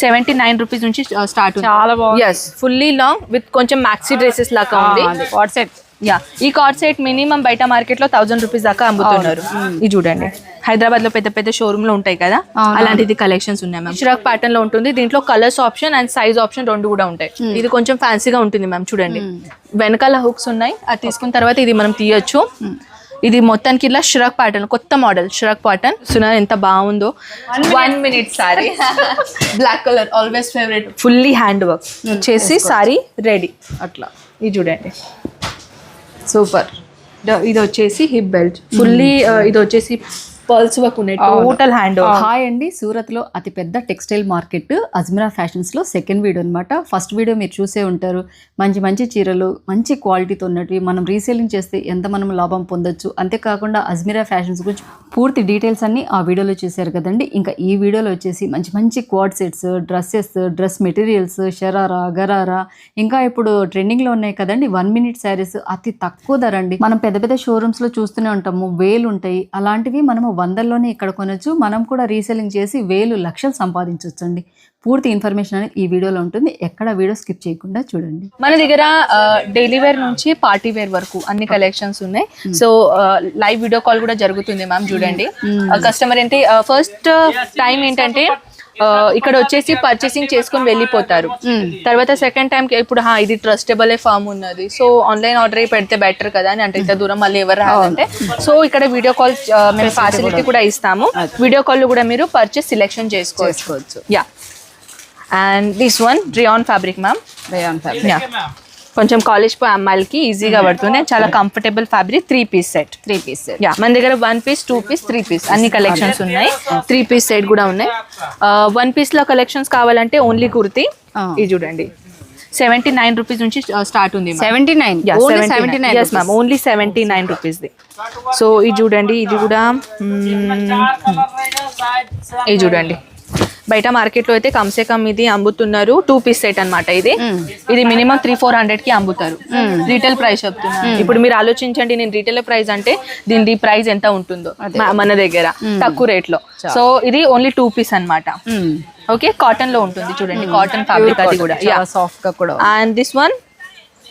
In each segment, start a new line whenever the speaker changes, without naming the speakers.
Seventy nine rupees నుంచి start
చాలా బాగుంది.
ఫుల్లీ లాంగ్ విత్ కొంచెం మ్యాక్సీ డ్రెస్సెస్ లాగా ఉంది.
వాట్ సెట్
యా ఈ కార్డ్ సెట్ మినిమం బయట మార్కెట్లో థౌసండ్ రూపీస్ దాకా అమ్ముతున్నారు. ఇది చూడండి. హైదరాబాద్లో పెద్ద పెద్ద షోరూమ్లో ఉంటాయి కదా. అలాంటిది కలెక్షన్స్ ఉన్నాయి మ్యామ్ షిరాక్ ప్యాటర్న్లో ఉంటుంది. దీంట్లో colours option and size option రెండు కూడా ఉంటాయి. ఇది కొంచెం ఫ్యాన్సీగా ఉంటుంది మ్యామ్ చూడండి. వెనకాల హుక్స్ ఉన్నాయి. అది తీసుకున్న తర్వాత ఇది మనం తీయొచ్చు. ఇది మొత్తానికి ఇలా షిరాక్ ప్యాటర్న్ కొత్త మోడల్ షిరాక్ ప్యాటర్న్ సునా ఎంత బాగుందో. One minute sari black colour always favourite fully hand work చేసి సారీ రెడీ
అట్లా.
ఇది చూడండి. సూపర్ ఇది వచ్చేసి హిప్ బెల్ట్ ఫుల్లీ ఇది వచ్చేసి పర్ల్స్ వర్క్ ఉన్నాయి టోటల్ హ్యాండ్
హాయ్ అండి. సూరత్లో అతిపెద్ద టెక్స్టైల్ మార్కెట్ అజ్మిరా ఫ్యాషన్స్లో సెకండ్ వీడియో అనమాట ఫస్ట్ వీడియో మీరు చూసే ఉంటారు. మంచి మంచి చీరలు మంచి క్వాలిటీతో ఉన్నటివి మనం రీసేలింగ్ చేస్తే ఎంత మనం లాభం పొందొచ్చు? అంతేకాకుండా అజ్మిరా ఫ్యాషన్స్ గురించి పూర్తి డీటెయిల్స్ అన్ని ఆ వీడియోలో చూశారు కదండి. ఇంకా ఈ వీడియోలో వచ్చేసి మంచి మంచి coord sets dresses dress materials sharara gharara ఇంకా ఇప్పుడు ట్రెండింగ్లో ఉన్నాయి కదండి. వన్ మినిట్ శారీస్ అతి తక్కువ ధర అండి. మనం పెద్ద పెద్ద షోరూమ్స్లో చూస్తూనే ఉంటాము. వేలు ఉంటాయి అలాంటివి మనము వందల్లోనే ఇక్కడ కొనొచ్చు. మనం కూడా రీసెలింగ్ చేసి వేలు లక్షలు సంపాదించవచ్చు అండి పూర్తి ఇన్ఫర్మేషన్ అనేది ఈ వీడియోలో ఉంటుంది. ఎక్కడ వీడియో స్కిప్ చేయకుండా చూడండి.
మన దగ్గర డైలీ వేర్ నుంచి పార్టీ వేర్ వరకు అన్ని కలెక్షన్స్ ఉన్నాయి. సో లైవ్ వీడియో కాల్ కూడా జరుగుతుంది మ్యామ్ చూడండి. కస్టమర్ ఏంటి ఫస్ట్ టైం ఏంటంటే ఇక్కడ వచ్చేసి పర్చేసింగ్ చేసుకొని వెళ్ళిపోతారు. తర్వాత సెకండ్ టైం ఇప్పుడు హా, ఇది ట్రస్టబుల్ ఫామ్ ఉన్నది. సో ఆన్లైన్ ఆర్డర్ అయి పెడితే బెటర్ కదా అని అంటే. ఇంత దూరం మళ్ళీ ఎవరు రావాలంటే సో ఇక్కడ వీడియో కాల్ మేము ఫెసిలిటీ కూడా ఇస్తాము. వీడియో కాల్ కూడా మీరు పర్చేస్ సిలెక్షన్ చేసుకోవచ్చు. Yeah and this one rayon fabric ma'am
rayon fabric
yeah కొంచెం కాలేజ్ పోయి అమ్మాయిలకి ఈజీగా పడుతుంది. చాలా comfortable fabric three piece set
three piece
yeah మన దగ్గర one piece two piece three piece అన్ని కలెక్షన్స్ ఉన్నాయి. త్రీ పీస్ సెట్ కూడా ఉన్నాయి. వన్ పీస్లో కలెక్షన్స్ కావాలంటే ఓన్లీ కుర్తి. ఇది చూడండి. సెవెంటీ నైన్ రూపీస్ నుంచి స్టార్ట్ ఉంది
seventy nine seventy nine
yes ma'am only seventy nine రూపీస్ది so ఇది చూడండి ఇది కూడా మ్మ్, ఇది చూడండి. బయట మార్కెట్లో అయితే కమ్సే కమ్ ఇది అమ్ముతున్నారు. టూ పీస్ సెట్ అన్నమాట ఇది. ఇది మినిమం త్రీ ఫోర్ హండ్రెడ్కి అమ్ముతారు. రీటైల్ ప్రైస్ చెప్తున్నారు ఇప్పుడు మీరు ఆలోచించండి నేను రీటైల్ ప్రైస్ అంటే దీని ప్రైస్ ఎంత ఉంటుందో మన దగ్గర తక్కువ రేట్లో సో ఇది ఓన్లీ టూ పీస్ అన్నమాట. ఓకే కాటన్లో ఉంటుంది చూడండి. కాటన్ ఫ్యాబ్రిక్ అది కూడా.
సాఫ్ట్గా కూడా.
And this one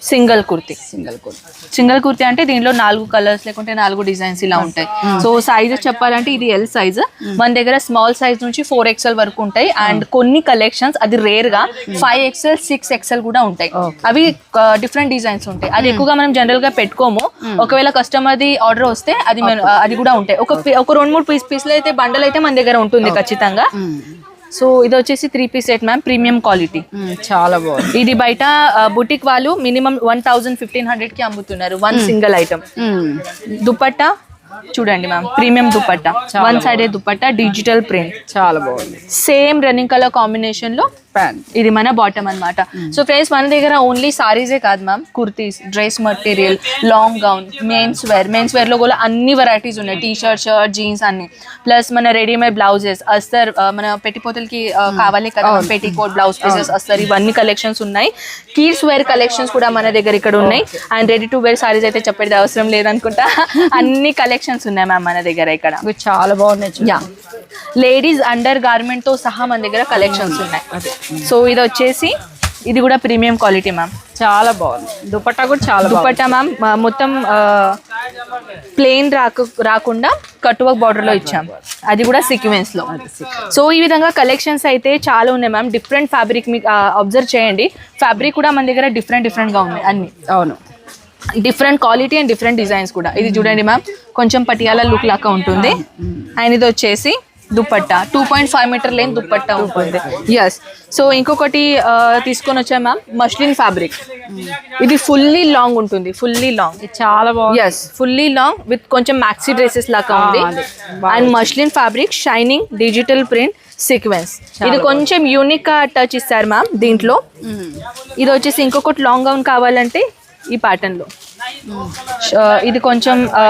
single kurti.
Single కూడా
సింగిల్ కుర్తి అంటే దీనిలో నాలుగు కలర్స్ లేకుంటే నాలుగు డిజైన్స్ ఇలా ఉంటాయి. సో సైజ్ చెప్పాలంటే ఇది ఎల్ సైజ్ మన దగ్గర స్మాల్ సైజ్ నుంచి ఫోర్ ఎక్స్ఎల్ వరకు ఉంటాయి. అండ్ కొన్ని కలెక్షన్స్ అది రేర్గా ఫైవ్ ఎక్స్ఎల్ సిక్స్ ఎక్స్ఎల్ కూడా ఉంటాయి. అవి డిఫరెంట్ డిజైన్స్ ఉంటాయి. అది ఎక్కువగా మనం జనరల్గా పెట్టుకోము. ఒకవేళ కస్టమర్ ది ఆర్డర్ వస్తే అది అది కూడా ఉంటాయి. ఒక రెండు మూడు పీస్ పీస్లు అయితే బండల్ అయితే మన దగ్గర ఉంటుంది ఖచ్చితంగా. సో ఇది వచ్చేసి three piece set ma'am premium quality
చాలా బాగుంది.
ఇది బయట బుటిక్ వాళ్ళు మినిమం వన్ థౌసండ్ ఫిఫ్టీన్ హండ్రెడ్కి అమ్ముతున్నారు వన్ సింగిల్ ఐటమ్ దుపట్టా చూడండి ma'am premium dupatta. One side dupatta digital print
చాలా బాగుంది.
సేమ్ రన్నింగ్ కలర్ కాంబినేషన్లో
ప్యాంట్
ఇది మన బాటమ్ అన్నమాట. సో ఫ్రెండ్స్ మన దగ్గర ఓన్లీ సారీసే కాదు ma'am kurtis dress material long gown men's wear men's వేర్లో కూడా అన్ని వెరైటీస్ ఉన్నాయి. టీ షర్ట్ షర్ట్ జీన్స్ అన్ని. ప్లస్ మన రెడీమేడ్ బ్లౌజెస్ అస్తర్ మన పెట్టిపోతలకి ఆ, కావాలి కదా పెట్టి కోట్ బ్లౌజ్ పీసెస్ అస్తర్ ఇవన్నీ కలెక్షన్స్ ఉన్నాయి. కీర్స్ వేర్ కలెక్షన్స్ కూడా మన దగ్గర ఇక్కడ ఉన్నాయి. And ready to wear saris అయితే చెప్పేది అవసరం లేదనుకుంటా. అన్ని కలెక్షన్స్ ఉన్నాయి మ్యామ్ మన దగ్గర ఇక్కడ.
చాలా బాగున్నాయి.
యా లేడీస్ అండర్ గార్మెంట్తో సహా మన దగ్గర కలెక్షన్స్ ఉన్నాయి. సో ఇది వచ్చేసి ఇది కూడా ప్రీమియం క్వాలిటీ మ్యామ్.
చాలా బాగుంది. దుపట్టా కూడా చాలా
దుపట్టా మ్యామ్ మొత్తం ప్లెయిన్ రాకు రాకుండా కట్టువర్క్ బార్డర్లో ఇచ్చాం. అది కూడా సీక్వెన్స్లో. సో ఈ విధంగా కలెక్షన్స్ అయితే చాలా ఉన్నాయి మ్యామ్. డిఫరెంట్ ఫ్యాబ్రిక్ మీకు అబ్జర్వ్ చేయండి. ఫ్యాబ్రిక్ కూడా మన దగ్గర డిఫరెంట్ డిఫరెంట్గా ఉన్నాయి అన్ని.
అవును.
Different quality and different designs కూడా. ఇది చూడండి మ్యామ్ కొంచెం పటియాల లుక్ లాగా ఉంటుంది. అండ్ ఇది వచ్చేసి dupatta two point five metre లేని దుపట్టా ఉంటుంది. ఎస్ సో ఇంకొకటి తీసుకొని వచ్చా మ్యామ్ మష్లిన్ ఫ్యాబ్రిక్ ఇది ఫుల్లీ లాంగ్ ఉంటుంది. ఫుల్లీ లాంగ్
చాలా బాగుంది.
ఎస్ ఫుల్లీ లాంగ్ విత్ కొంచెం మ్యాక్సీ డ్రెస్సెస్ లాగా ఉంది. And muslin fabric shining digital print sequence ఇది కొంచెం యూనిక్గా టచ్ ఇస్తారు మ్యామ్ దీంట్లో. ఇది వచ్చేసి ఇంకొకటి లాంగ్ గౌన్ కావాలంటే ఈ ప్యాటర్న్లో. ఆ, ఇది కొంచెం ఆ,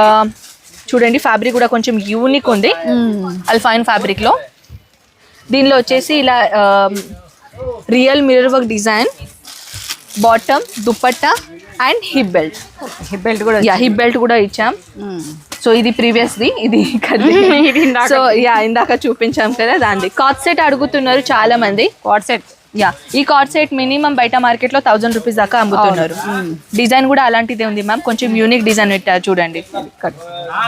చూడండి ఫ్యాబ్రిక్ కూడా కొంచెం యూనిక్ ఉంది. అల్ఫైన్ ఫ్యాబ్రిక్లో. దీనిలో వచ్చేసి ఇలా real mirror work design bottom dupatta and hip belt
hip belt కూడా
యా హిప్ బెల్ట్ కూడా ఇచ్చాం. సో ఇది ప్రీవియస్ ది ఇది. సో యా ఇందాక చూపించాం కదా దాన్ని. కాట్ సెట్ అడుగుతున్నారు చాలా మంది
వాట్ సెట్
యా ఈ కార్డ్ సెట్ మినిమం బయట మార్కెట్లో థౌసండ్ రూపీస్ దాకా అమ్ముతున్నారు. డిజైన్ కూడా అలాంటిదే ఉంది మ్యామ్ కొంచెం యూనిక్ డిజైన్ పెట్టారు చూడండి.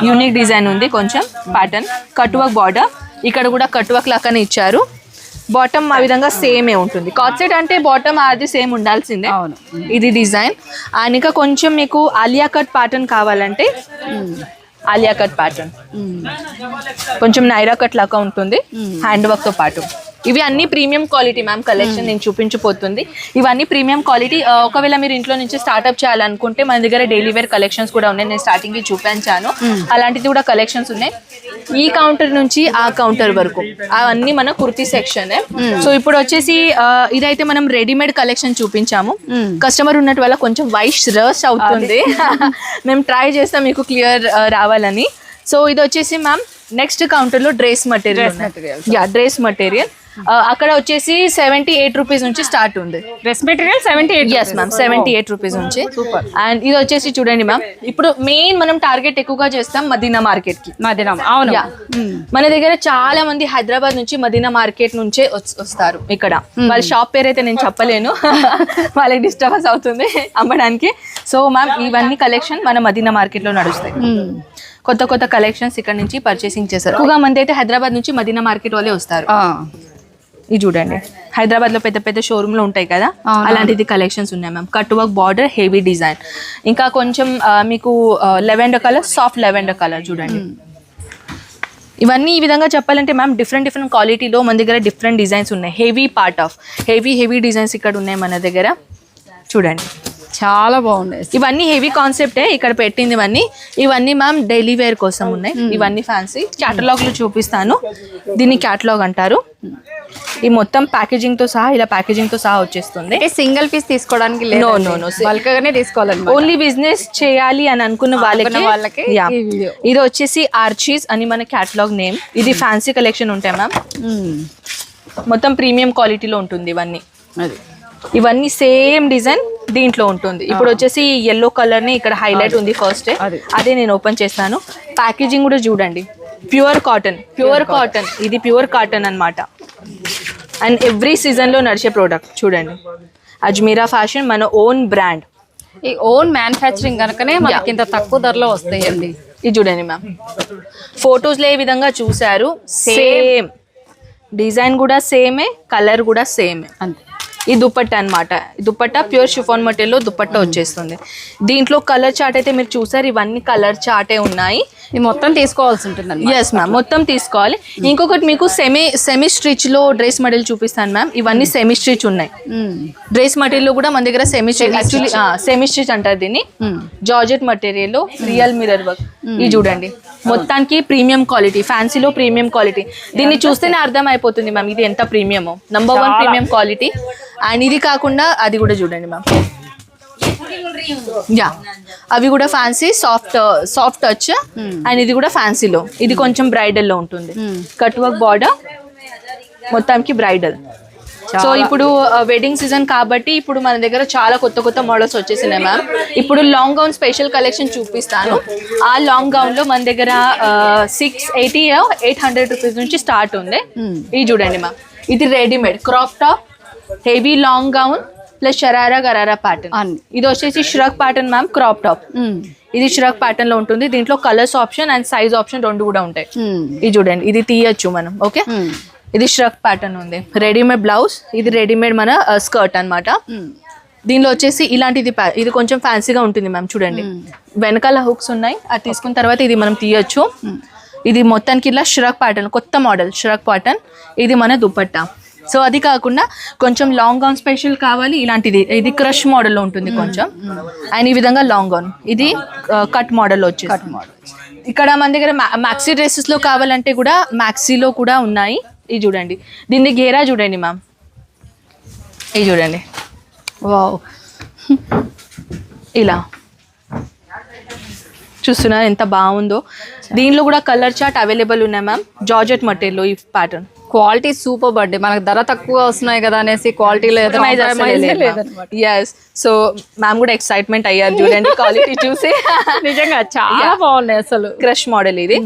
యూనిక్ డిజైన్ ఉంది కొంచెం ప్యాటర్న్ కట్ వర్క్ బార్డర్ ఇక్కడ కూడా కట్ వర్క్ లాగానే ఇచ్చారు. బాటమ్ ఆ విధంగా సేమే ఉంటుంది. కార్డ్ సెట్ అంటే బాటమ్ అది సేమ్ ఉండాల్సిందే.
అవును.
ఇది డిజైన్ అండ్ ఇంకా కొంచెం మీకు ఆలియా కట్ ప్యాటర్న్ కావాలంటే ఆలియా కట్ ప్యాటర్న్. కొంచెం నైరా కట్ లాగా ఉంటుంది. హ్యాండ్ వర్క్తో పాటు. ఇవి అన్ని ప్రీమియం క్వాలిటీ మ్యామ్ కలెక్షన్ నేను చూపించిపోతుంది ఇవన్నీ ప్రీమియం క్వాలిటీ ఒకవేళ మీరు ఇంట్లో నుంచి స్టార్ట్అప్ చేయాలనుకుంటే మన దగ్గర డైలీ వేర్ కలెక్షన్స్ కూడా ఉన్నాయి. నేను స్టార్టింగ్ చూపించాను. అలాంటిది కూడా కలెక్షన్స్ ఉన్నాయి. ఈ కౌంటర్ నుంచి ఆ కౌంటర్ వరకు. అవన్నీ మన కుర్తీ సెక్షన్ సో ఇప్పుడు వచ్చేసి ఇదైతే మనం రెడీమేడ్ కలెక్షన్ చూపించాము. కస్టమర్ ఉన్నట్టు వల్ల కొంచెం వైస్ రస్ అవుతుంది. మేము ట్రై చేస్తాం మీకు క్లియర్ రావాలని. సో ఇది వచ్చేసి మ్యామ్ నెక్స్ట్ కౌంటర్లో dress material. Yeah dress material అక్కడ వచ్చేసి సెవెంటీ ఎయిట్ రూపీస్ నుంచి స్టార్ట్ ఉంది.
Dress material seventy eight
yes ma'am seventy eight rupees నుంచి అండ్ ఇది వచ్చేసి చూడండి మ్యామ్ ఇప్పుడు మెయిన్ మనం టార్గెట్ ఎక్కువగా చేస్తాం మదీనా మార్కెట్కి.
మదినం అవును.
మన దగ్గర చాలా మంది హైదరాబాద్ నుంచి మదీనా మార్కెట్ నుంచే వస్- వస్తారు ఇక్కడ. వాళ్ళ షాప్ పేరు అయితే నేను చెప్పలేను. వాళ్ళకి డిస్టర్బెన్స్ అవుతుంది అమ్మడానికి. సో మ్యామ్ ఇవన్నీ కలెక్షన్ మన మదీనా మార్కెట్లో నడుస్తాయి.
మ్మ్.
కొత్త కొత్త కలెక్షన్స్ ఇక్కడ నుంచి పర్చేసింగ్ చేస్తారు. ఎక్కువగా మంది అయితే హైదరాబాద్ నుంచి మదీనా మార్కెట్ వాళ్ళే వస్తారు. ఇది చూడండి. హైదరాబాద్లో పెద్ద పెద్ద షోరూమ్లో ఉంటాయి కదా. అలాంటిది కలెక్షన్స్ ఉన్నాయి ma'am cut work border heavy design ఇంకా కొంచెం మీకు lavender colour soft lavender colour చూడండి. ఇవన్నీ ఈ విధంగా చెప్పాలంటే మ్యామ్ డిఫరెంట్ డిఫరెంట్ క్వాలిటీలో మన దగ్గర డిఫరెంట్ డిజైన్స్ ఉన్నాయి. Heavy part of heavy heavy designs ఇక్కడ ఉన్నాయి మన దగ్గర. చూడండి.
చాలా బాగుంది.
ఇవన్నీ హెవీ కాన్సెప్టే ఇక్కడ పెట్టింది ఇవన్నీ ఇవన్నీ మ్యామ్ డైలీ వేర్ కోసం ఉన్నాయి. ఇవన్నీ ఫ్యాన్సీ క్యాటలాగ్లో చూపిస్తాను. దీన్ని క్యాటలాగ్ అంటారు. ఈ మొత్తం ప్యాకేజింగ్తో సహా ఇలా ప్యాకేజింగ్తో సహా వచ్చేస్తుంది.
సింగిల్ పీస్ తీసుకోవడానికి లేదు
No, no, no.
బల్క్ గానే తీసుకోవాలన్నమాట.
ఓన్లీ బిజినెస్ చేయాలి అని అనుకున్న వాళ్ళకి
వాళ్ళకి.
ఇది వచ్చేసి ఆర్చీస్ అని మన క్యాటలాగ్ నేమ్ ఇది ఫ్యాన్సీ కలెక్షన్ ఉంటాయి మ్యామ్
మ్మ్.
మొత్తం ప్రీమియం క్వాలిటీలో ఉంటుంది ఇవన్నీ.
అది.
ఇవన్నీ సేమ్ డిజైన్ దీంట్లో ఉంటుంది. ఇప్పుడు వచ్చేసి ఎల్లో కలర్ని ఇక్కడ హైలైట్ ఉంది ఫస్ట్
అది.
అదే నేను ఓపెన్ చేస్తాను. ప్యాకేజింగ్ కూడా చూడండి. ప్యూర్ కాటన్ ప్యూర్ కాటన్ ఇది ప్యూర్ కాటన్ అన్నమాట. అండ్ ఎవ్రీ సీజన్లో నడిచే ప్రోడక్ట్ చూడండి అజ్మీరా ఫ్యాషన్ మన ఓన్ బ్రాండ్
ఈ ఓన్ మ్యానుఫ్యాక్చరింగ్ కనుకనే మనకి ఇంత తక్కువ ధరలో వస్తాయండి.
ఇది చూడండి మ్యామ్ ఫొటోస్లో ఏ విధంగా చూసారు సేమ్ డిజైన్ కూడా సేమే కలర్ కూడా సేమే
అంతే.
ఈ దుపట్టా అన్నమాట. ఈ దుపట్టా ప్యూర్ షిఫాన్ మటీరియల్లో దుపట్టా వచ్చేస్తుంది. దీంట్లో కలర్ చార్ట్ అయితే మీరు చూసారు ఇవన్నీ కలర్ చార్టే ఉన్నాయి.
మొత్తం తీసుకోవాల్సి ఉంటుంది
ఎస్ మ్యామ్ మొత్తం తీసుకోవాలి. ఇంకొకటి మీకు సెమీ సెమీ స్టిచ్లో డ్రెస్ మటీరియల్ చూపిస్తాను మ్యామ్ ఇవన్నీ సెమీ స్టిచ్ ఉన్నాయి. డ్రెస్ మటీరియల్లో కూడా మన దగ్గర semi stitch actually semi stitch అంటారు దీన్ని. జార్జెట్ మటీరియల్లో రియల్ మిరర్ వర్క్ ఇది చూడండి. మొత్తానికి ప్రీమియం క్వాలిటీ ఫ్యాన్సీలో ప్రీమియం క్వాలిటీ దీన్ని చూస్తేనే అర్థం అయిపోతుంది మ్యామ్ ఇది ఎంత ప్రీమియమో number one premium quality and ఇది కాకుండా అది కూడా చూడండి మ్యామ్ యా అవి కూడా fancy soft soft touch and ఇది కూడా ఫ్యాన్సీలో ఇది కొంచెం బ్రైడల్లో ఉంటుంది. కట్ వర్క్ బార్డర్ మొత్తానికి బ్రైడల్ సో ఇప్పుడు వెడ్డింగ్ సీజన్ కాబట్టి ఇప్పుడు మన దగ్గర చాలా కొత్త కొత్త మోడల్స్ వచ్చేసినాయి మ్యామ్ ఇప్పుడు లాంగ్ గౌన్ స్పెషల్ కలెక్షన్ చూపిస్తాను. ఆ లాంగ్ గౌన్లో మన దగ్గర six eighty eight hundred rupees నుంచి స్టార్ట్ ఉంది. ఇది చూడండి మ్యామ్ ఇది readymade crop top heavy long gown plus sharara gharara pattern. ఇది వచ్చేసి shrug pattern ma'am crop top. ఇది ష్రక్ ప్యాటర్న్లో ఉంటుంది. దీంట్లో colours option and size option రెండు కూడా ఉంటాయి. ఇది చూడండి ఇది తీయచ్చు మనం ఓకే? ఇది ష్రక్ ప్యాటర్న్ ఉంది. రెడీమేడ్ బ్లౌజ్ ఇది రెడీమేడ్ మన స్కర్ట్ అన్నమాట. దీనిలో వచ్చేసి ఇలాంటిది ఇది కొంచెం ఫ్యాన్సీగా ఉంటుంది మ్యామ్ చూడండి. వెనకాల హుక్స్ ఉన్నాయి అది తీసుకున్న తర్వాత ఇది మనం తీయచ్చు. ఇది మొత్తానికి ఇలా ష్రక్ ప్యాటర్న్ కొత్త మోడల్ ష్రక్ ప్యాటర్న్. ఇది మన దుపట్టా. సో అది కాకుండా కొంచెం లాంగ్ గౌన్ స్పెషల్ కావాలి ఇలాంటిది. ఇది క్రష్ మోడల్లో ఉంటుంది కొంచెం. అండ్ ఈ విధంగా లాంగ్ గౌన్ ఇది కట్ మోడల్ వచ్చేసి. కట్ మోడల్ ఇక్కడ మన దగ్గర మ్యాక్సీ డ్రెస్సెస్లో కావాలంటే కూడా మ్యాక్సీలో కూడా ఉన్నాయి. ఇది చూడండి. దీన్ని గేరా చూడండి మ్యామ్ ఇది చూడండి.
వావ్
ఇలా. చూస్తున్నారు ఎంత బాగుందో. దీనిలో కూడా కలర్ చార్ట్ అవైలబుల్ ఉన్నాయి మ్యామ్ జార్జెట్ మటీరియల్ ఈ ప్యాటర్న్
క్వాలిటీ సూపర్ అండి మనకు ధర తక్కువ వస్తున్నాయి కదా అనేసి క్వాలిటీలో.
ఎస్ సో మ్యామ్ కూడా ఎక్సైట్మెంట్ అయ్యారు చూడండి. క్వాలిటీ చూసి.
నిజంగా చాలా బాగున్నాయి అసలు.
క్రష్ మోడల్ ఇది.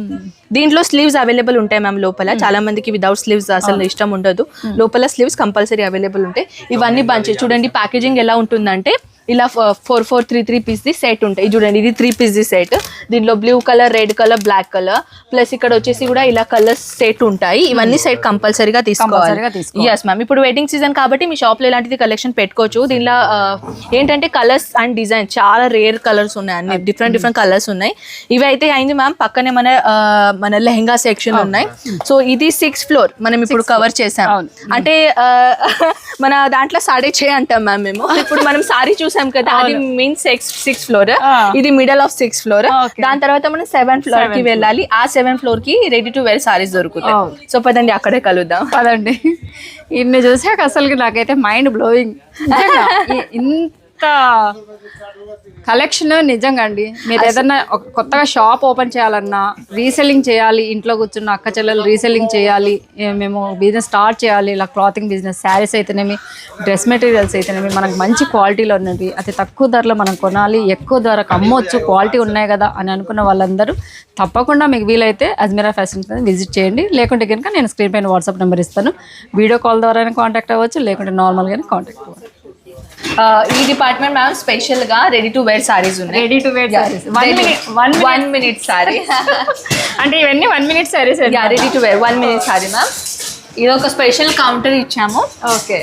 దీంట్లో స్లీవ్స్ అవైలబుల్ ఉంటాయి మ్యామ్ లోపల. చాలా మందికి వితౌట్ స్లీవ్స్ అసలు ఇష్టం ఉండదు. లోపల స్లీవ్స్ కంపల్సరీ అవైలబుల్ ఉంటాయి. ఇవన్నీ బంచ్ చూడండి ప్యాకేజింగ్ ఎలా ఉంటుందంటే ఇలా four four three three piece the set ఉంటాయి. చూడండి ఇది త్రీ పీస్ ది సెట్ దీంట్లో blue colour red colour black colour plus ఇక్కడ వచ్చేసి కూడా ఇలా కలర్స్ సెట్ ఉంటాయి. ఇవన్నీ సెట్ కంపల్సరీగా తీసుకోవాలి. ఎస్ మ్యామ్ ఇప్పుడు వెడ్డింగ్ సీజన్ కాబట్టి మీ షాప్లో ఇలాంటిది కలెక్షన్ పెట్టుకోవచ్చు? దీనిలో ఆ, ఏంటంటే కలర్స్ అండ్ డిజైన్ చాలా రేర్ కలర్స్ ఉన్నాయి. అన్ని డిఫరెంట్ డిఫరెంట్ కలర్స్ ఉన్నాయి. ఇవి అయితే అయింది మ్యామ్ పక్కనే మన మన లెహంగా సెక్షన్ ఉన్నాయి. సో ఇది సిక్స్ ఫ్లోర్ మనం ఇప్పుడు కవర్ చేసాం. అంటే మన దాంట్లో సాడే చే అంటాం మ్యామ్ మేము. ఇప్పుడు మనం సారీ చూసాం కదా అది మీన్ సిక్స్ సిక్స్ ఫ్లోర్. ఇది మిడల్ ఆఫ్ సిక్స్ ఫ్లోర్. దాని తర్వాత మనం సెవెన్ ఫ్లోర్కి వెళ్ళాలి. ఆ సెవెన్ ఫ్లోర్కి రెడీ టు వేర్ సారీస్ దొరుకుతాయి. సో పదండి అక్కడే కలుద్దాం.
పదండి. ఇన్ని చూసాక అసలు నాకైతే మైండ్ బ్లోయింగ్ ఇంత కలెక్షన్ నిజంగా అండి మీరు ఏదన్నా కొత్తగా షాప్ ఓపెన్ చేయాలన్నా రీసెల్లింగ్ చేయాలి ఇంట్లో కూర్చున్న అక్క చెల్లెలు రీసెల్లింగ్ చేయాలి మేము బిజినెస్ స్టార్ట్ చేయాలి ఇలా క్లాతింగ్ బిజినెస్ శారీస్ అయితేనేమి డ్రెస్ మెటీరియల్స్ అయితేనేమి మనకు మంచి క్వాలిటీలో ఉన్నవి అతి తక్కువ ధరలో మనం కొనాలి ఎక్కువ ధరకు అమ్మొచ్చు క్వాలిటీ ఉన్నాయి కదా అని అనుకున్న వాళ్ళందరూ తప్పకుండా మీకు వీలైతే అజ్మీరా ఫ్యాషన్స్ విజిట్ చేయండి. లేకుంటే కనుక నేను స్క్రీన్ పైన వాట్సాప్ నెంబర్ ఇస్తాను. వీడియో కాల్ ద్వారా కాంటాక్ట్ అవ్వచ్చు లేకుంటే నార్మల్గానే కాంటాక్ట్ అవ్వచ్చు.
ఈ డిపార్ట్మెంట్ మ్యామ్ స్పెషల్గా రెడీ టు వేర్ సారీస్ ఉన్నాయి
ready to wear
one one minute sari
అంటే ఇవన్నీ one minute saris
ready to wear one minute sari ma'am ఇది ఒక స్పెషల్ కౌంటర్ ఇచ్చాము.
ఓకే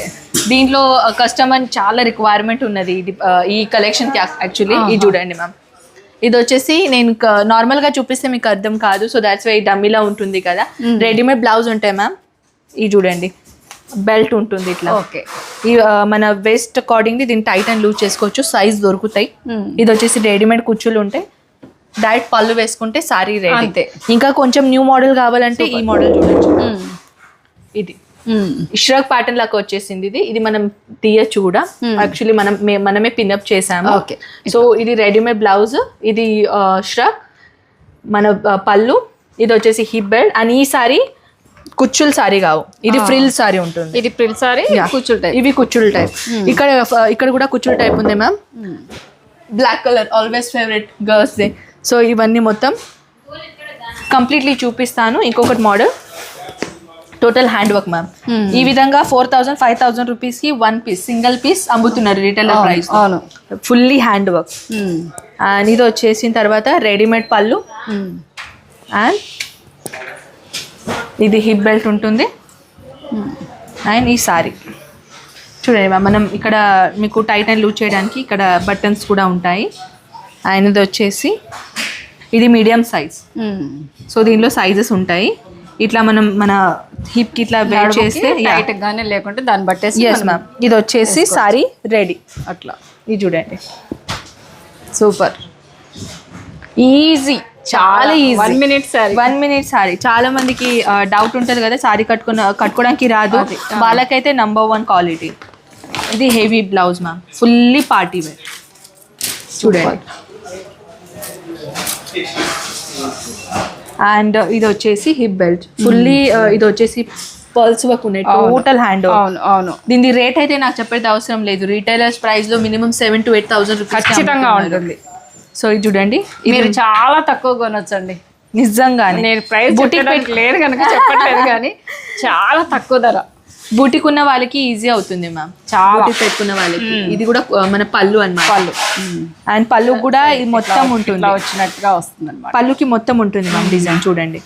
దీంట్లో కస్టమర్ చాలా రిక్వైర్మెంట్ ఉన్నది. ఈ కలెక్షన్కి యాక్చువల్లీ ఇది చూడండి మ్యామ్ ఇది వచ్చేసి నేను నార్మల్గా చూపిస్తే మీకు అర్థం కాదు. సో దాట్స్ వై డమ్మీలా ఉంటుంది కదా. రెడీమేడ్ బ్లౌజ్ ఉంటాయి మ్యామ్ ఇది చూడండి. బెల్ట్ ఉంటుంది ఇట్లా.
ఓకే.
ఈ మన వేస్ట్ అకార్డింగ్లీ దీన్ని టైట్ అండ్ లూజ్ చేసుకోవచ్చు. సైజ్ దొరుకుతాయి. ఇది వచ్చేసి రెడీమేడ్ కుచ్చులు ఉంటాయి డైరెక్ట్ పళ్ళు వేసుకుంటే సారీ రెడీ.
అంతే.
ఇంకా కొంచెం న్యూ మోడల్ కావాలంటే ఈ మోడల్ చూడొచ్చు. ఇది. ఇష్రాక్ ప్యాటర్న్ లాగా వచ్చేసింది ఇది. ఇది మనం తీయచ్చు కూడా. యాక్చువల్లీ మనం మనమే పిన్అప్ చేసాము.
Okay.
సో ఇది రెడీమేడ్ బ్లౌజ్ ఇది ఇష్రాక్ మన పళ్ళు. ఇది వచ్చేసి హిప్ బెల్ట్ అండ్ ఈ సారీ కుచ్చుల సారీ కావు. ఇది ఫ్రిల్ సారీ ఉంటుంది.
ఇది ప్రిల్ సారీ కూర్చుంటాయి
ఇవి కుచ్చుల టైప్. ఇక్కడ ఇక్కడ కూడా కుచ్చుల టైప్ ఉంది ma'am black colour always favourite girls they so ఇవన్నీ మొత్తం కంప్లీట్లీ చూపిస్తాను. ఇంకొకటి model total hand work ma'am ఈ విధంగా ఫోర్ థౌసండ్ ఫైవ్ థౌసండ్ రూపీస్కి వన్ పీస్ సింగిల్ పీస్ అమ్ముతున్నారు retail price fully hand work and ఇది వచ్చేసిన తర్వాత రెడీమేడ్ పళ్ళు. అండ్ ఇది హిప్ బెల్ట్ ఉంటుంది. అండ్ ఈ సారీ. చూడండి మ్యామ్ మనం ఇక్కడ మీకు టైట్ అండ్ లూజ్ చేయడానికి ఇక్కడ బటన్స్ కూడా ఉంటాయి. అండ్ ఇది వచ్చేసి ఇది మీడియం సైజ్. సో దీనిలో సైజెస్ ఉంటాయి. ఇట్లా మనం మన హిప్కి ఇట్లా వేర్ చేస్తే
టైట్ గానే లేకుంటే దాన్ని బట్టేసి
ఎస్ మ్యామ్ ఇది వచ్చేసి సారీ రెడీ.
అట్లా.
ఇది చూడండి.
సూపర్.
ఈజీ చాలా easy
one minute sari
one minute sari చాలా మందికి డౌట్ ఉంటుంది కదా సారీ కట్టుకున్న కట్టుకోవడానికి రాదు. వాళ్ళకైతే నంబర్ వన్ క్వాలిటీ ఇది heavy blouse ma'am fully party wear చూడండి అండ్ ఇది వచ్చేసి హిప్ బెల్ట్ ఫుల్లీ ఇది వచ్చేసి పర్ల్స్ వర్క్ ఉన్నాయి. టోటల్ హ్యాండ్
అవును అవును.
దీని రేట్ అయితే నాకు చెప్పేది అవసరం లేదు. రీటైలర్స్ ప్రైస్లో minimum seven to eight thousand
ఖచ్చితంగా ఉంటుంది.
సో ఇది చూడండి.
మీరు చాలా తక్కువ కొనొచ్చండి.
నిజంగానే.
నేను ప్రైస్
బుటిక్
లేదు కనుక చెప్పట్లేదు కానీ చాలా తక్కువ ధర.
బూటిక్ ఉన్న వాళ్ళకి ఈజీ అవుతుంది మ్యామ్
చాలా.
పెట్టుకున్న వాళ్ళకి. ఇది కూడా మన పళ్ళు అన్నమాట. పళ్ళు. అండ్ పళ్ళు కూడా ఇది మొత్తం ఉంటుంది.
వచ్చినట్టుగా వస్తుంది అనమాట
పళ్ళుకి మొత్తం ఉంటుంది మ్యామ్ డిజైన్ చూడండి.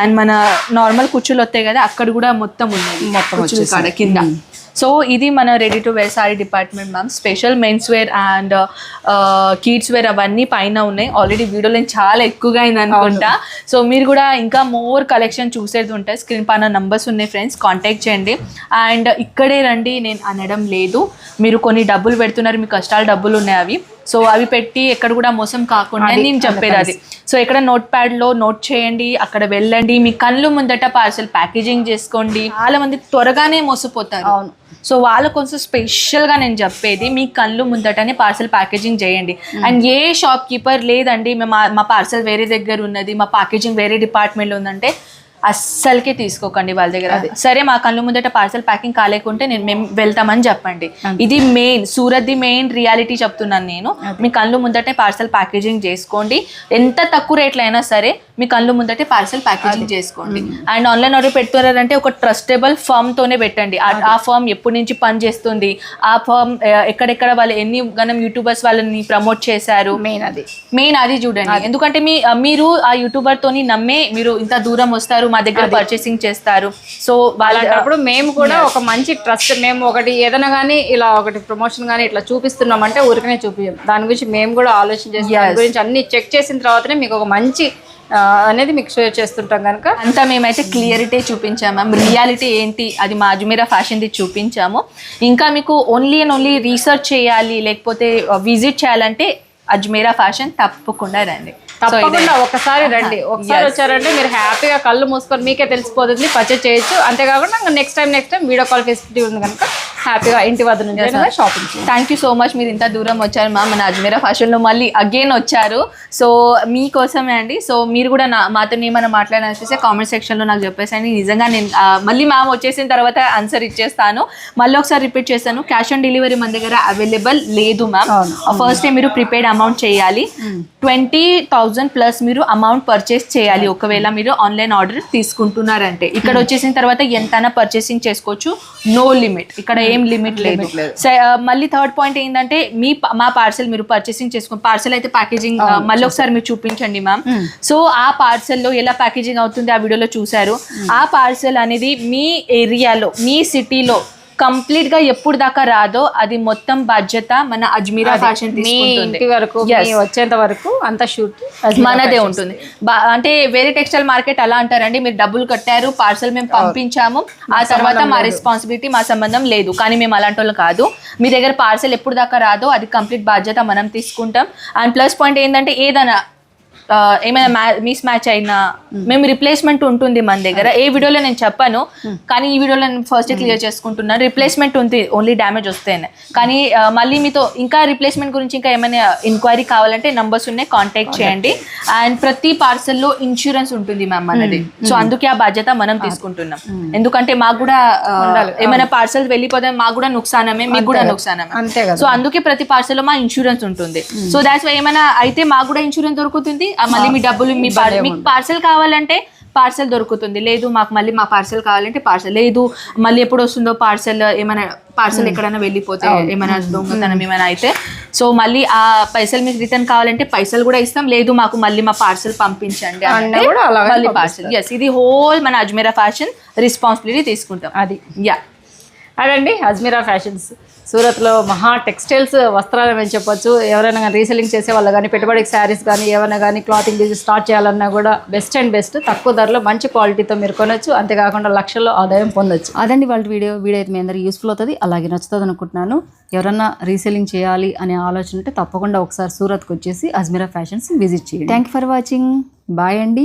అండ్ మన నార్మల్ కుచ్చులు వస్తాయి కదా అక్కడ కూడా మొత్తం ఉన్నాయి.
మొత్తం
కింద. సో ఇది మన ready to wear sari department ma'am special men's wear and kids wear అవన్నీ పైన ఉన్నాయి. ఆల్రెడీ వీడియోలో చాలా ఎక్కువగా అయింది అనుకుంటా. సో మీరు కూడా ఇంకా మోర్ కలెక్షన్ చూసేది ఉంటాయి స్క్రీన్ పైన నంబర్స్ ఉన్నాయి ఫ్రెండ్స్ కాంటాక్ట్ చేయండి. అండ్ ఇక్కడే రండి. నేను అనడం లేదు. మీరు కొన్ని డబ్బులు పెడుతున్నారు. మీ కష్టాలు డబ్బులు ఉన్నాయి అవి. సో అవి పెట్టి ఎక్కడ కూడా మోసం కాకుండా నేను చెప్పేది అది. సో ఇక్కడ నోట్ ప్యాడ్లో నోట్ చేయండి అక్కడ వెళ్ళండి మీ కళ్ళు ముందట పార్సల్ ప్యాకేజింగ్ చేసుకోండి. చాలా మంది త్వరగానే మోసపోతారు.
అవును.
సో వాళ్ళ కోసం స్పెషల్గా నేను చెప్పేది మీ కళ్ళు ముందటనే పార్సల్ ప్యాకేజింగ్ చేయండి. అండ్ ఏ షాప్ కీపర్ లేదండి మా- మా పార్సల్ వేరే దగ్గర ఉన్నది మా ప్యాకేజింగ్ వేరే డిపార్ట్మెంట్లో ఉందంటే అస్సలకే తీసుకోకండి వాళ్ళ దగ్గర. సరే మా కళ్ళు ముందట పార్సల్ ప్యాకింగ్ కాలేకుంటే నేను మేము వెళ్తామని చెప్పండి. ఇది main Surat the main reality చెప్తున్నాను నేను. మీ కళ్ళు ముందటే పార్సల్ ప్యాకేజింగ్ చేసుకోండి. ఎంత తక్కువ రేట్లో అయినా సరే మీ కళ్ళు ముందటే పార్సల్ ప్యాకేజింగ్ చేసుకోండి. అండ్ ఆన్లైన్ ఆర్డర్ పెడుతున్నారంటే ఒక ట్రస్టబుల్ ఫర్మ్ తోనే పెట్టండి. ఆ- ఫర్మ్ ఎప్పటి నుంచి పని చేస్తుంది? ఆ ఫర్మ్ ఎక్కడెక్కడ వాళ్ళు ఎన్ని గనం యూట్యూబర్స్ వాళ్ళని ప్రమోట్ చేశారు?
మెయిన్ అది.
మెయిన్ అది చూడండి. ఎందుకంటే మీ మీరు ఆ యూట్యూబర్ తోని నమ్మే మీరు ఇంత దూరం వస్తారు మా దగ్గర పర్చేసింగ్ చేస్తారు. సో వాళ్ళ
అలాంటప్పుడు మేము కూడా ఒక మంచి ట్రస్ట్ మేము ఒకటి ఏదైనా కానీ ఇలా ఒకటి ప్రమోషన్ కానీ ఇట్లా చూపిస్తున్నామంటే ఊరికనే చూపించాం దాని గురించి మేము కూడా ఆలోచన చేసి దాని గురించి అన్ని చెక్ చేసిన తర్వాతనే మీకు ఒక మంచి అనేది మీకు షేర్ చేస్తుంటాం కనుక
అంతా మేమైతే క్లియరిటీ చూపించాము మ్యామ్. రియాలిటీ ఏంటి? అది మా అజ్మీరా ఫ్యాషన్ది చూపించాము. ఇంకా మీకు ఓన్లీ అండ్ ఓన్లీ రీసెర్చ్ చేయాలి లేకపోతే విజిట్ చేయాలంటే అజ్మీరా ఫ్యాషన్ తప్పకుండా రండి.
తప్పకుండా ఒకసారి రండి. ఒకసారి వచ్చారంటే మీరు హ్యాపీగా కళ్ళు మూసుకొని మీకే తెలిసిపోతుంది పర్చేస్ చేయొచ్చు. అంతేకాకుండా next time next time video call facility ఉంది కనుక హ్యాపీగా ఇంటి వద్ద నుంచి shopping
thank you so much మీరు ఇంత దూరం వచ్చారు మ్యామ్ మన అజ్మీరా ఫ్యాషన్లో మళ్ళీ అగైన్ వచ్చారు. సో మీకోసమే అండి. సో మీరు కూడా నా మాతో ఏమైనా మాట్లాడాలనిపిస్తే కామెంట్ సెక్షన్లో నాకు చెప్పేసండి. నిజంగా నేను మళ్ళీ మ్యామ్ వచ్చేసిన తర్వాత ఆన్సర్ ఇచ్చేస్తాను. మళ్ళీ ఒకసారి రిపీట్ చేస్తాను. క్యాష్ ఆన్ డెలివరీ మన దగ్గర అవైలబుల్ లేదు మ్యామ్ ఫస్ట్ టైం మీరు ప్రిపేడ్ అమౌంట్ చేయాలి. ట్వంటీ థౌజండ్ ప్లస్ మీరు అమౌంట్ పర్చేస్ చేయాలి. ఒకవేళ మీరు ఆన్లైన్ ఆర్డర్ తీసుకుంటున్నారంటే. ఇక్కడ వచ్చేసిన తర్వాత ఎంతైనా పర్చేసింగ్ చేసుకోవచ్చు. No limit. ఇక్కడ ఏం లిమిట్ లేదు. మళ్ళీ థర్డ్ పాయింట్ ఏంటంటే మీ మా పార్సల్ మీరు పర్చేసింగ్ చేసుకో పార్సల్ అయితే ప్యాకేజింగ్ మళ్ళీ ఒకసారి మీరు చూపించండి మ్యామ్. సో ఆ parcel లో ఎలా ప్యాకేజింగ్ అవుతుంది ఆ వీడియోలో చూసారు ఆ పార్సల్ అనేది మీ ఏరియాలో మీ సిటీలో కంప్లీట్గా ఎప్పుడు దాకా రాదో అది మొత్తం బాధ్యత మన అజ్మీరా ఫ్యాషన్
మీ ఇంటి వరకు వచ్చేంత వరకు అంత షూట్
మనదే ఉంటుంది. అంటే వేరే టెక్స్టైల్ మార్కెట్ అలా అంటారండి మీరు డబ్బులు కట్టారు పార్సల్ మేము పంపించాము ఆ తర్వాత మా రెస్పాన్సిబిలిటీ మా సంబంధం లేదు. కానీ మేము అలాంటి వాళ్ళు కాదు. మీ దగ్గర పార్సల్ ఎప్పుడు దాకా రాదో అది కంప్లీట్ బాధ్యత మనం తీసుకుంటాం. అండ్ ప్లస్ పాయింట్ ఏంటంటే ఏదైనా ఏమైనా మిస్ మ్యాచ్ అయినా మేము రిప్లేస్మెంట్ ఉంటుంది మన దగ్గర. ఏ వీడియోలో నేను చెప్పాను కానీ ఈ వీడియోలో నేను ఫస్ట్ క్లియర్ చేసుకుంటున్నాను. రిప్లేస్మెంట్ ఉంది ఓన్లీ డ్యామేజ్ వస్తేనే. కానీ మళ్ళీ మీతో ఇంకా రిప్లేస్మెంట్ గురించి ఇంకా ఏమైనా ఎంక్వైరీ కావాలంటే నంబర్స్ ఉన్నాయి కాంటాక్ట్ చేయండి. అండ్ ప్రతి పార్సల్లో ఇన్సూరెన్స్ ఉంటుంది మ్యామ్ మనది. సో అందుకే ఆ బాధ్యత మనం తీసుకుంటున్నాం. ఎందుకంటే మాకు కూడా ఏమైనా పార్సల్ వెళ్ళిపోతే మాకు కూడా నుక్సానమే మీకు కూడా నుక్సానమే. సో అందుకే ప్రతి పార్సల్లో మా ఇన్సూరెన్స్ ఉంటుంది. సో దాట్స్ ఏమైనా అయితే మాకు కూడా ఇన్సూరెన్స్ దొరుకుతుంది. మళ్ళీ మీ డబ్బులు మీ మీకు పార్సల్ కావాలంటే పార్సల్ దొరుకుతుంది. లేదు మాకు మళ్ళీ మా పార్సల్ కావాలంటే పార్సల్ లేదు మళ్ళీ ఎప్పుడు వస్తుందో పార్సల్ ఏమైనా పార్సల్ ఎక్కడైనా వెళ్ళిపోతే ఏమైనా దొంగతనం ఏమైనా అయితే. సో మళ్ళీ ఆ పైసలు మీకు రిటర్న్ కావాలంటే పైసలు కూడా ఇస్తాం. లేదు మాకు మళ్ళీ మా పార్సల్ పంపించండి మళ్ళీ పార్సల్ ఎస్ ఇది హోల్ మన అజ్మీరా ఫ్యాషన్ రెస్పాన్సిబిలిటీ తీసుకుంటాం.
అది.
యా
అదండి అజ్మీరా ఫ్యాషన్స్ సూరత్లో మహా టెక్స్టైల్స్ వస్త్రాలు అని చెప్పొచ్చు. ఎవరైనా కానీ రీసెలింగ్ చేసే వాళ్ళు కానీ పెట్టుబడికి శారీస్ కానీ ఏమైనా కానీ క్లాతింగ్ బిజినెస్ స్టార్ట్ చేయాలన్నా కూడా బెస్ట్ అండ్ బెస్ట్ తక్కువ ధరలో మంచి క్వాలిటీతో మీరు కొనొచ్చు. అంతేకాకుండా లక్షల్లో ఆదాయం పొందొచ్చు.
అదండి వాళ్ళ వీడియో. వీడియో అయితే మీ అందరికి యూస్ఫుల్ అవుతుంది. అలాగే నచ్చుతుంది అనుకుంటున్నాను. ఎవరన్నా రీసెలింగ్ చేయాలి అనే ఆలోచన ఉంటే తప్పకుండా ఒకసారి సూరత్కి వచ్చేసి అజ్మీరా ఫ్యాషన్స్ విజిట్ చేయండి. థ్యాంక్ ఫర్ వాచింగ్ బాయ్ అండి.